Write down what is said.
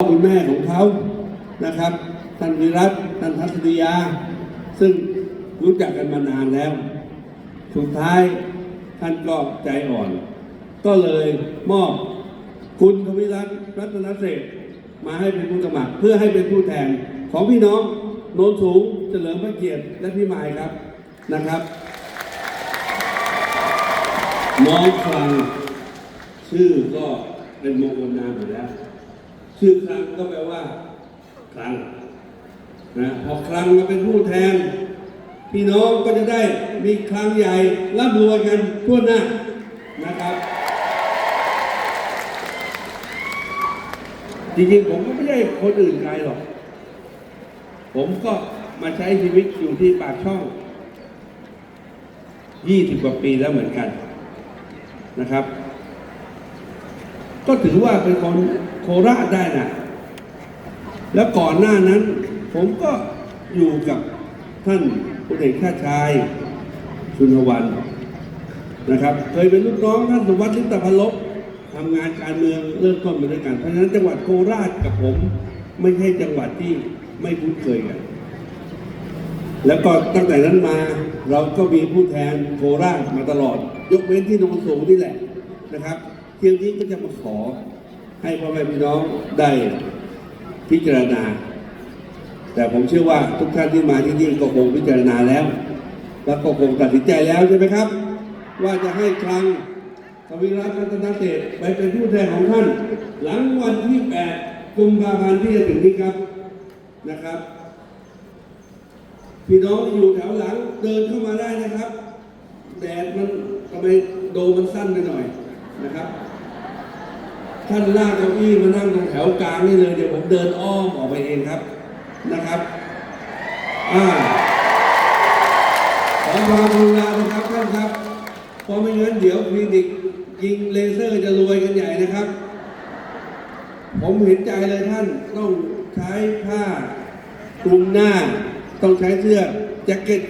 คุณแม่ของเขานะครับท่านวิรัตท่านทัศนียา ซึ่งรู้จักกันมานานแล้ว สุดท้ายท่านก็ใจอ่อน ก็เลยมอบคุณทวิรัตรัตนเศษมาให้เป็นผู้สมัครเพื่อให้เป็นผู้แทนของพี่น้องโนนสูงเฉลิมพระเกียรติและพี่หมายครับนะครับน้องคลังชื่อก็เป็นมงคลนามอยู่แล้ว ชื่อคลังก็แปลว่าคลังนะพอคลังมาเป็นผู้แทน พี่น้องก็จะได้มีคลังใหญ่ร่ำรวยกันทั่วหน้านะครับ จริงๆผมก็ไม่ใช่คนอื่นไกลหรอก ผมก็มาใช้ชีวิตอยู่ที่ปากช่อง20กว่าปีแล้วเหมือนกันนะครับ ก็ถือว่าเป็นคนโคราชได้นะแล้วก่อนหน้านั้น ผมก็อยู่กับท่านพลเอกชาชายชุนวันนะครับ เคยเป็นลูกน้องท่านสุวัสดิ์ลิปตพันลบทำงานการเมืองเริ่มต้นมาด้วยกัน เพราะฉะนั้นจังหวัดโคราชกับผม ไม่ใช่จังหวัดที่ไม่คุ้นเคยกันแล้วก็ตั้งแต่นั้นมาเราก็มีผู้แทนโคราชมาตลอด ยกเว้นที่โนนสูงนี่แหละนะครับ เที่ยวนี้ก็จะมาขอ ให้พ่อแม่พี่น้องได้พิจารณา แต่ผมเชื่อว่าทุกท่านที่มาที่นี่ก็คงพิจารณาแล้ว แล้วก็คงตัดสินใจแล้วใช่ไหมครับ ว่าจะให้คลังทวิรัตน์รัตนเศษไปเป็นผู้แทนของท่าน หลังวันที่8กุมภาพันธ์ที่จะถึงนี้ครับนะครับ พี่น้องอยู่แถวหลังเดินเข้ามาได้นะครับ แดดมันทำไมโดมันสั้นไปหน่อย นะครับท่านลากเก้าอี้มานั่งตรงแถวกลางนี่เลยเดี๋ยวผมเดินอ้อมออกไปเองครับนะครับอ่าขอความกรุณานะครับท่านครับเพราะไม่งั้นเดี๋ยวคลินิกยิงเลเซอร์จะรวยกันใหญ่นะครับ ผมเห็นใจเลยท่านต้องใช้ผ้าคลุมหน้า ต้องใช้เสื้อแจ็คเก็ต